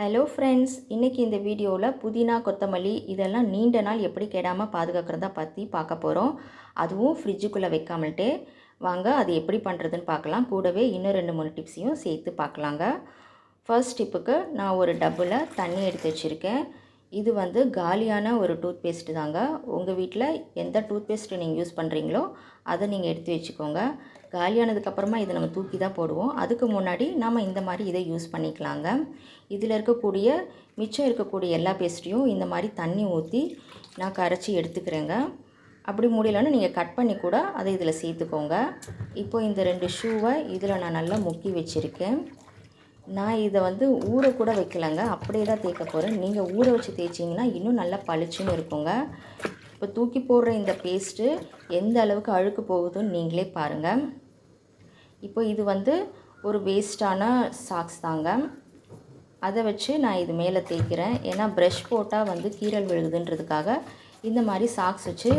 Hello friends இன்றைக்கி இந்த வீடியோவில் புதினா கொத்தமல்லி இதெல்லாம் நீண்ட நாள் எப்படி கெடாமல் பாதுகாக்கிறதா பற்றி பார்க்க போகிறோம் அதுவும் ஃப்ரிட்ஜுக்குள்ளே வைக்காமல்ட்டே. வாங்க அது எப்படி பண்ணுறதுன்னு பார்க்கலாம் கூடவே இன்னும் ரெண்டு மூணு டிப்ஸையும் சேர்த்து பார்க்கலாங்க ஃபர்ஸ்ட் டிப்புக்கு நான் ஒரு டப்பில் தண்ணி எடுத்து வச்சுருக்கேன். இது வந்து காலியான ஒரு டூத் பேஸ்ட்டு தாங்க. உங்கள் வீட்டில் எந்த டூத் பேஸ்ட்டு நீங்கள் யூஸ் பண்ணுறீங்களோ அதை நீங்கள் எடுத்து வச்சுக்கோங்க. காலியானதுக்கப்புறமா இதை நம்ம தூக்கி தான் போடுவோம். அதுக்கு முன்னாடி நம்ம இந்த மாதிரி இதை யூஸ் பண்ணிக்கலாங்க. இதில் இருக்கக்கூடிய மிச்சம் இருக்கக்கூடிய எல்லா பேஸ்ட்டையும் இந்த மாதிரி தண்ணி ஊற்றி நான் கரைச்சி எடுத்துக்கிறேங்க. அப்படி முடியலன்னு நீங்கள் கட் பண்ணி கூட அதை இதில் சேர்த்துக்கோங்க. இப்போ இந்த ரெண்டு ஷூவை இதில் நான் நல்லா முக்கி வச்சுருக்கேன். நான் இதை வந்து ஊற கூட வைக்கலங்க. அப்படியே தான் தேய்க்க போகிறேன் நீங்கள் ஊற வச்சு தேய்ச்சிங்கன்னா இன்னும் நல்லா பளிச்சுன்னு இருக்குங்க. இப்போ தூக்கி போடுற இந்த பேஸ்ட்டு எந்த அளவுக்கு அழுக்கு போகுதுன்னு நீங்களே பாருங்கள் இப்போ இது வந்து ஒரு வேஸ்ட்டான சாக்ஸ் தாங்க. அதை வச்சு நான் இது மேலே தேய்க்கிறேன். ஏன்னா ப்ரஷ் போட்டால் வந்து கீரல் விழுகுதுன்றதுக்காக இந்த மாதிரி சாக்ஸ் வச்சு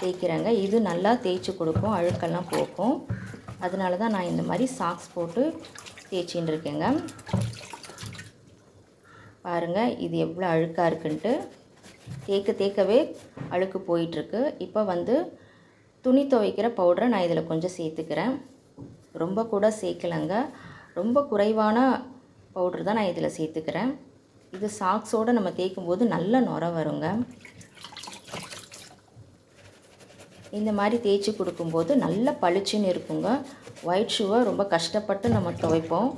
தேய்க்கிறேங்க. இது நல்லா தேய்ச்சி கொடுக்கும் அழுக்கெல்லாம் போக்கும். அதனால தான் நான் இந்த மாதிரி சாக்ஸ் போட்டு தேய்ச்சின்னு இருக்கேங்க பாருங்கள் இது எவ்வளோ அழுக்காக இருக்குன்ட்டு. தேய்க்க தேய்க்கவே அழுக்கு போயிட்டுருக்கு. இப்போ வந்து துணி துவைக்கிற பவுடரை நான் இதில் கொஞ்சம் சேர்த்துக்கிறேன். ரொம்ப கூட சேர்க்கலைங்க. ரொம்ப குறைவான பவுட்ரு தான் நான் இதில் சேர்த்துக்கிறேன். இது சாக்ஸோடு நம்ம தேய்க்கும் போது நல்ல நுர வருங்க. இந்த மாதிரி தேய்ச்சி கொடுக்கும்போது நல்ல பளிச்சுன்னு இருக்குங்க. ஒயிட் ஷூவை ரொம்ப கஷ்டப்பட்டு நம்ம துவைப்போம்.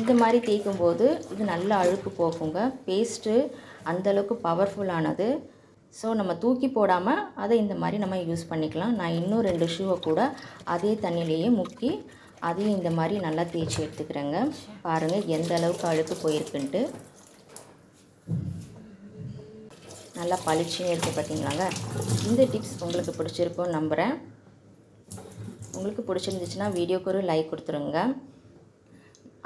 இந்த மாதிரி தேய்க்கும்போது இது நல்ல அழுக்கு போகுங்க. பேஸ்ட்டு அந்தளவுக்கு பவர்ஃபுல்லானது ஸோ நம்ம தூக்கி போடாமல் அதை இந்த மாதிரி நம்ம யூஸ் பண்ணிக்கலாம். நான் இன்னும் ரெண்டு ஷூவை கூட அதே தண்ணியிலேயே முக்கி அதையும் இந்த மாதிரி நல்லா தேய்ச்சி எடுத்துக்கிறேங்க. பாருங்கள் எந்த அளவுக்கு அழுக்கு போயிருக்குன்ட்டு. நல்லா பளிச்சுன்னு இருக்குது பார்த்தீங்களாங்க இந்த டிப்ஸ் உங்களுக்கு பிடிச்சிருக்கும்னு நம்புகிறேன் உங்களுக்கு பிடிச்சிருந்துச்சுன்னா வீடியோக்கு ஒரு லைக் கொடுத்துருங்க.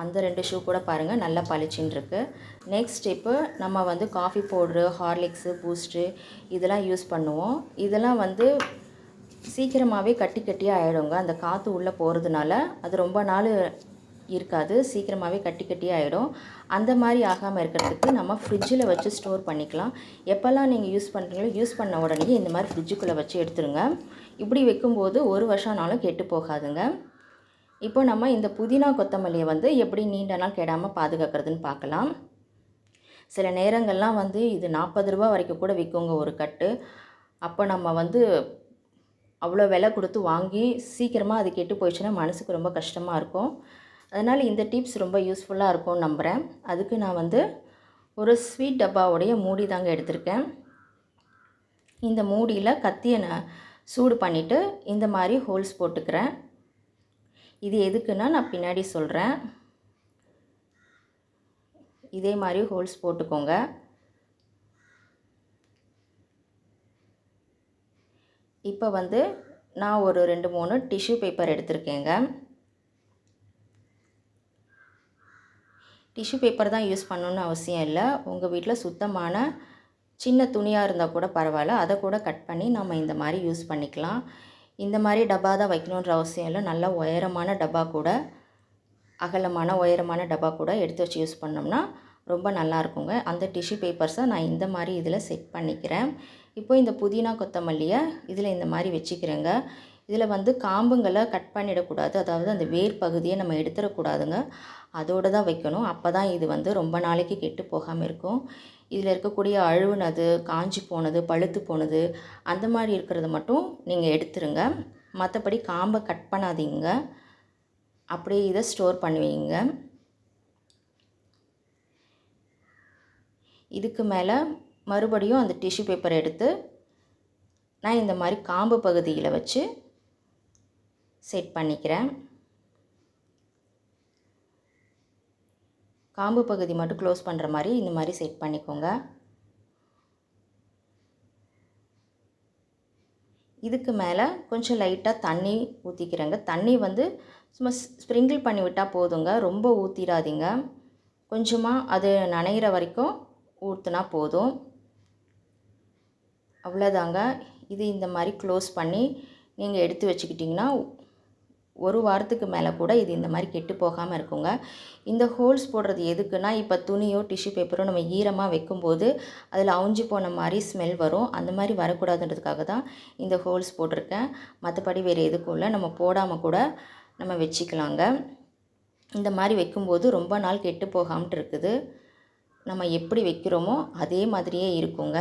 அந்த ரெண்டு ஷூ கூட பாருங்கள் நல்லா பளிச்சுன்னு இருக்குது நெக்ஸ்ட் இப்போ நம்ம வந்து காஃபி பவுட்ரு ஹார்லிக்ஸு பூஸ்ட்டு இதெல்லாம் யூஸ் பண்ணுவோம். இதெல்லாம் வந்து சீக்கிரமாகவே கட்டி கட்டியாக ஆகிடுங்க அந்த காற்று உள்ளே போகிறதுனால அது ரொம்ப நாள் இருக்காது. சீக்கிரமாகவே கட்டி கட்டி ஆகிடும் அந்த மாதிரி ஆகாமல் இருக்கிறதுக்கு நம்ம ஃப்ரிட்ஜில் வச்சு ஸ்டோர் பண்ணிக்கலாம். எப்போல்லாம் நீங்கள் யூஸ் பண்ணுறீங்களோ யூஸ் பண்ண உடனே இந்த மாதிரி ஃப்ரிட்ஜுக்குள்ளே வச்சு எடுத்துருங்க. இப்படி வைக்கும்போது ஒரு வருஷம் ஆனாலும் கெட்டு போகாதுங்க. இப்போ நம்ம இந்த புதினா கொத்தமல்லியை வந்து எப்படி நீண்ட நாள் கெடாமல் பாதுகாக்கிறதுன்னு பார்க்கலாம். சில நேரங்கள்லாம் வந்து இது நாற்பது ரூபா வரைக்கும் கூட விற்குங்க ஒரு கட்டு. அப்போ நம்ம வந்து அவ்வளோ விலை கொடுத்து வாங்கி சீக்கிரமாக அது கெட்டு போயிடுச்சுன்னா மனசுக்கு ரொம்ப கஷ்டமாக இருக்கும். அதனால் இந்த டிப்ஸ் ரொம்ப யூஸ்ஃபுல்லாக இருக்கும்னு நம்புகிறேன் அதுக்கு நான் வந்து ஒரு ஸ்வீட் டப்பாவுடைய மூடி தாங்க எடுத்திருக்கேன். இந்த மூடியில் கத்தியை நான் சூடு பண்ணிவிட்டு இந்த மாதிரி ஹோல்ஸ் போட்டுக்கிறேன். இது எதுக்குன்னா நான் பின்னாடி சொல்கிறேன் இதே மாதிரி ஹோல்ஸ் போட்டுக்கோங்க. இப்போ வந்து நான் ஒரு ரெண்டு மூணு டிஷ்யூ பேப்பர் எடுத்திருக்கேங்க. டிஷ்யூ பேப்பர் தான் யூஸ் பண்ணணுன்னு அவசியம் இல்லை. உங்கள் வீட்டில் சுத்தமான சின்ன துணியாக இருந்தால் கூட பரவாயில்ல. அதை கூட கட் பண்ணி நம்ம இந்த மாதிரி யூஸ் பண்ணிக்கலாம். இந்த மாதிரி டப்பா தான் வைக்கணுன்ற அவசியம் இல்லை. நல்லா உயரமான டப்பா கூட அகலமான உயரமான டப்பா கூட எடுத்து வச்சு யூஸ் பண்ணோம்னா ரொம்ப நல்லா இருக்குங்க. அந்த டிஷ்யூ பேப்பர்ஸை நான் இந்த மாதிரி இதில் செட் பண்ணிக்கிறேன். இப்போ இந்த புதினா கொத்தமல்லியை இதில் இந்த மாதிரி வச்சுக்கிறேங்க. இதில் வந்து காம்புங்களை கட் பண்ணிடக்கூடாது. அதாவது அந்த வேர் பகுதியை நம்ம எடுத்துடக்கூடாதுங்க. அதோடு தான் வைக்கணும். அப்போ தான் இது வந்து ரொம்ப நாளைக்கு கெட்டு போகாமல் இருக்கும். இதில் இருக்கக்கூடிய அழுவுனது காஞ்சி போனது பழுத்து போனது அந்த மாதிரி இருக்கிறத மட்டும் நீங்கள் எடுத்துருங்க. மற்றபடி காம்பை கட் பண்ணாதீங்க. அப்படியே இதை ஸ்டோர் பண்ணுவீங்க இதுக்கு மேலே மறுபடியும் அந்த டிஷ்யூ பேப்பர் எடுத்து நான் இந்த மாதிரி காம்பு பகுதியில் வச்சு செட் பண்ணிக்கிறேன். காம்பு பகுதி மட்டும் க்ளோஸ் பண்ணுற மாதிரி இந்த மாதிரி செட் பண்ணிக்கோங்க. இதுக்கு மேலே கொஞ்சம் லைட்டாக தண்ணி ஊற்றிக்கிறேங்க தண்ணி வந்து சும்மா ஸ்ப்ரிங்கிள் பண்ணி விட்டால் போதுங்க. ரொம்ப ஊற்றிடாதீங்க கொஞ்சமாக அது நனைகிற வரைக்கும் ஊற்றுனா போதும். அவ்வளோதாங்க இது இந்த மாதிரி க்ளோஸ் பண்ணி நீங்கள் எடுத்து வச்சுக்கிட்டிங்கன்னா ஒரு வாரத்துக்கு மேலே கூட இது இந்த மாதிரி கெட்டு போகாமல் இருக்குங்க. இந்த ஹோல்ஸ் போடுறது எதுக்குன்னா இப்போ துணியோ டிஷ்யூ பேப்பரோ நம்ம ஈரமாக வைக்கும்போது அதில் அவுஞ்சி போன மாதிரி ஸ்மெல் வரும். அந்த மாதிரி வரக்கூடாதுன்றதுக்காக தான் இந்த ஹோல்ஸ் போட்டிருக்கேன். மற்றபடி வேறு எதுக்கும் இல்லை. நம்ம போடாமல் கூட நம்ம வச்சுக்கலாங்க. இந்த மாதிரி வைக்கும்போது ரொம்ப நாள் கெட்டு போகாமல் இருக்குது. நம்ம எப்படி வைக்கிறோமோ அதே மாதிரியே இருக்குங்க.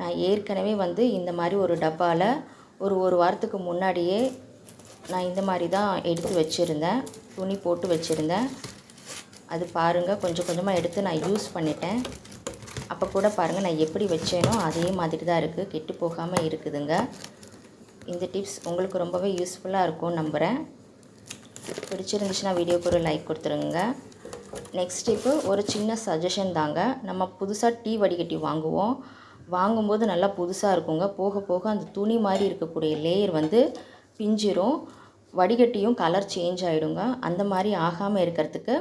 நான் ஏற்கனவே வந்து இந்த மாதிரி ஒரு டப்பாவில் ஒரு ஒரு வாரத்துக்கு முன்னாடியே நான் இந்த மாதிரி தான் எடுத்து வச்சுருந்தேன். துணி போட்டு வச்சுருந்தேன். அது பாருங்கள் கொஞ்சம் கொஞ்சமாக எடுத்து நான் யூஸ் பண்ணிட்டேன். அப்போ கூட பாருங்கள் நான் எப்படி வச்சேனோ அதே மாதிரி தான் இருக்குது கெட்டு போகாமல் இருக்குதுங்க. இந்த டிப்ஸ் உங்களுக்கு ரொம்பவே யூஸ்ஃபுல்லாக இருக்கும் நம்புகிறேன் பிடிச்சிருந்துச்சுன்னா வீடியோக்கு ஒரு லைக் கொடுத்துருங்க. நெக்ஸ்ட் டிப்பு ஒரு சின்ன சஜஷன் தாங்க. நம்ம புதுசாக டீ வடிகட்டி வாங்குவோம். வாங்கும்போது நல்லா புதுசாக இருக்குங்க. போக போக அந்த துணி மாதிரி இருக்கக்கூடிய லேயர் வந்து பிஞ்சிரும். வடிகட்டியும் கலர் சேஞ்ச் ஆகிடுங்க அந்த மாதிரி ஆகாமல் இருக்கிறதுக்கு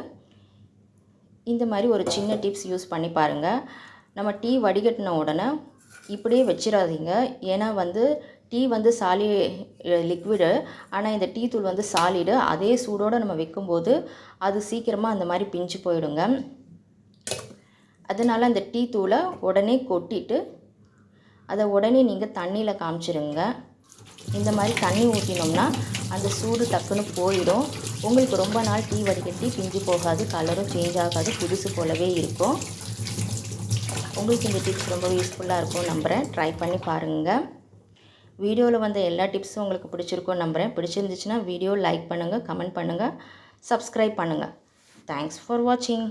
இந்த மாதிரி ஒரு சின்ன டிப்ஸ் யூஸ் பண்ணி பாருங்கள் நம்ம டீ வடிகட்டின உடனே இப்படியே வச்சிடாதீங்க ஏன்னா வந்து டீ வந்து சாலி லிக்விடு ஆனால் இந்த டீ தூள் வந்து சாலிடு அதே சூடோடு நம்ம வைக்கும்போது அது சீக்கிரமாக அந்த மாதிரி பிஞ்சு போயிடுங்க. அதனால் அந்த டீ தூளை உடனே கொட்டிட்டு அதை உடனே நீங்கள் தண்ணியில் காமிச்சிருங்க. இந்த மாதிரி தண்ணி ஊற்றினோம்னா அந்த சூடு டக்குன்னு போயிடும். உங்களுக்கு ரொம்ப நாள் டீ வடிகட்டி பிஞ்சு போகாது கலரும் சேஞ்ச் ஆகாது புதுசு போலவே இருக்கும். உங்களுக்கு இந்த டிப்ஸ் ரொம்ப யூஸ்ஃபுல்லாக இருக்கும் நம்புகிறேன் ட்ரை பண்ணி பாருங்கள் வீடியோவில் வந்த எல்லா டிப்ஸும் உங்களுக்கு பிடிச்சிருக்கும் நம்புகிறேன் பிடிச்சிருந்துச்சுன்னா வீடியோ லைக் பண்ணுங்கள் கமெண்ட் பண்ணுங்கள் சப்ஸ்கிரைப் பண்ணுங்கள் தேங்க்ஸ் ஃபார் வாட்சிங்